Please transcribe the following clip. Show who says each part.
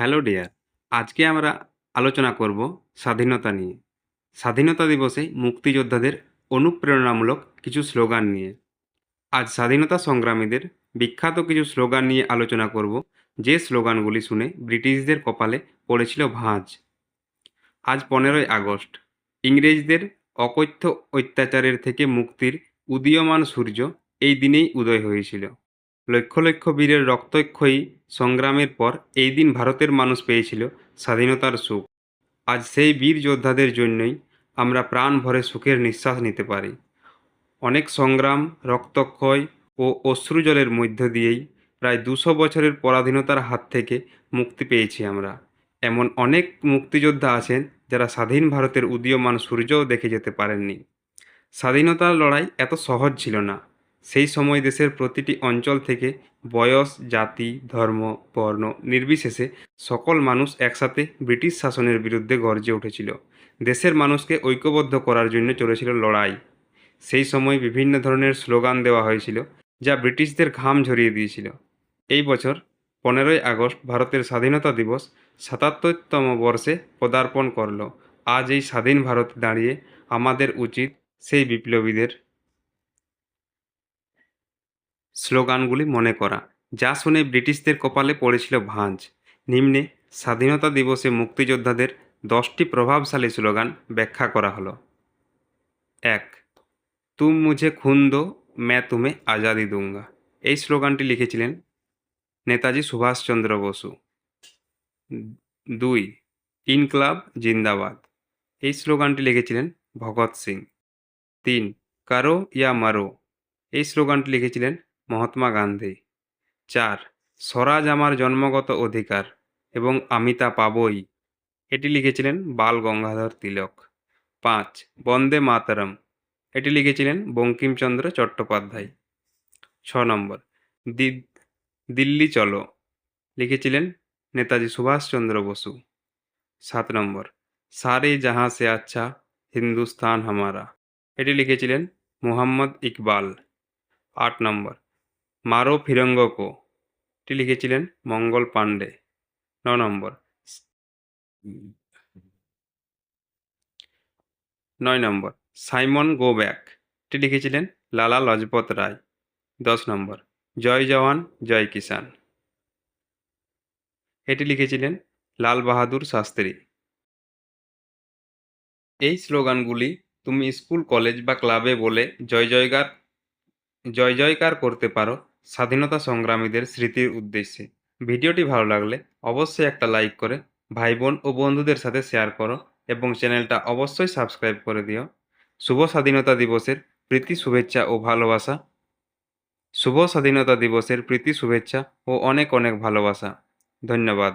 Speaker 1: Hello dear, আজকে আমরা আলোচনা করব স্বাধীনতা নিয়ে। স্বাধীনতা দিবসে মুক্তিযোদ্ধাদের অনুপ্রেরণামূলক কিছু স্লোগান নিয়ে। আজ স্বাধীনতা সংগ্রামীদের বিখ্যাত কিছু স্লোগান নিয়ে আলোচনা করব, যে স্লোগানগুলি শুনে ব্রিটিশদের কপালে পড়েছিল ভাঁজ। আজ পনেরোই আগস্ট, ইংরেজদের অকথ্য অত্যাচারের থেকে মুক্তির উদীয়মান সূর্য এই দিনেই উদয় হয়েছিল। লক্ষ লক্ষ বীরের রক্তক্ষয়ী সংগ্রামের পর এই দিন ভারতের মানুষ পেয়েছিল স্বাধীনতার সুখ। আজ সেই বীর যোদ্ধাদের জন্যই আমরা প্রাণ ভরে সুখের নিঃশ্বাস নিতে পারি। অনেক সংগ্রাম, রক্তক্ষয় ও অশ্রুজলের মধ্য দিয়েই প্রায় দুশো বছরের পরাধীনতার হাত থেকে মুক্তি পেয়েছি আমরা। এমন অনেক মুক্তিযোদ্ধা আছেন যারা স্বাধীন ভারতের উদীয়মান সূর্যও দেখে যেতে পারেননি। স্বাধীনতার লড়াই এত সহজ ছিল না। সেই সময় দেশের প্রতিটি অঞ্চল থেকে বয়স, জাতি, ধর্ম, বর্ণ নির্বিশেষে সকল মানুষ একসাথে ব্রিটিশ শাসনের বিরুদ্ধে গর্জে উঠেছিল। দেশের মানুষকে ঐক্যবদ্ধ করার জন্য চলেছিল লড়াই। সেই সময় বিভিন্ন ধরনের স্লোগান দেওয়া হয়েছিল, যা ব্রিটিশদের ঘাম ঝরিয়ে দিয়েছিল। এই বছর পনেরোই আগস্ট ভারতের স্বাধীনতা দিবস সাতাত্তরতম বর্ষে পদার্পণ করল। আজ এই স্বাধীন ভারত দাঁড়িয়ে আমাদের উচিত সেই বিপ্লবীদের স্লোগানগুলি মনে করা, যা শুনে ব্রিটিশদের কপালে পড়েছিল ভাঁজ। নিম্নে, স্বাধীনতা দিবসে মুক্তিযোদ্ধাদের দশটি প্রভাবশালী স্লোগান ব্যাখ্যা করা হলো। এক, তুম মুঝে খুন দো, ম্যা তুমে আজাদি দুঙ্গা। এই স্লোগানটি লিখেছিলেন নেতাজি সুভাষচন্দ্র বসু। দুই, ইনকলাব জিন্দাবাদ। এই স্লোগানটি লিখেছিলেন ভগৎ সিং। তিন, কারও ইয়া মারো। এই স্লোগানটি লিখেছিলেন মহাত্মা গান্ধী। চার, স্বরাজ আমার জন্মগত অধিকার এবং আমি তা পাবই। এটি লিখেছিলেন বাল গঙ্গাধর তিলক। পাঁচ, বন্দে মাতরম। এটি লিখেছিলেন বঙ্কিমচন্দ্র চট্টোপাধ্যায়। ছ নম্বর দিল্লি চলো। লিখেছিলেন নেতাজি সুভাষচন্দ্র বসু। সাত নম্বর, সারে জাহাঁ সে আচ্ছা হিন্দুস্তান হামারা। এটি লিখেছিলেন মুহাম্মদ ইকবাল। আট নম্বর মারো ফিরঙ্গ কো এটি লিখেছিলেন মঙ্গল পাণ্ডে। ন নম্বর। নয় নম্বর। Simon go back. এটি লিখেছিলেন লালা লজপত রায়। দশ নম্বর। জয় জওয়ান, জয় কিষান এটি লিখেছিলেন লাল বাহাদুর শাস্ত্রী। এই স্লোগানগুলি তুমি স্কুল, কলেজ বা ক্লাবে বলে জয় জয়গার, জয় জয়কার করতে পারো। স্বাধীনতা সংগ্রামীদের স্মৃতির উদ্দেশ্যে। ভিডিওটি ভালো লাগলে অবশ্যই একটা লাইক করে ভাই বোন ও বন্ধুদের সাথে শেয়ার করো এবং চ্যানেলটা অবশ্যই সাবস্ক্রাইব করে দিও। শুভ স্বাধীনতা দিবসের প্রীতি শুভেচ্ছা ও ভালোবাসা। শুভ স্বাধীনতা দিবসের প্রীতি শুভেচ্ছা ও অনেক অনেক ভালোবাসা। ধন্যবাদ।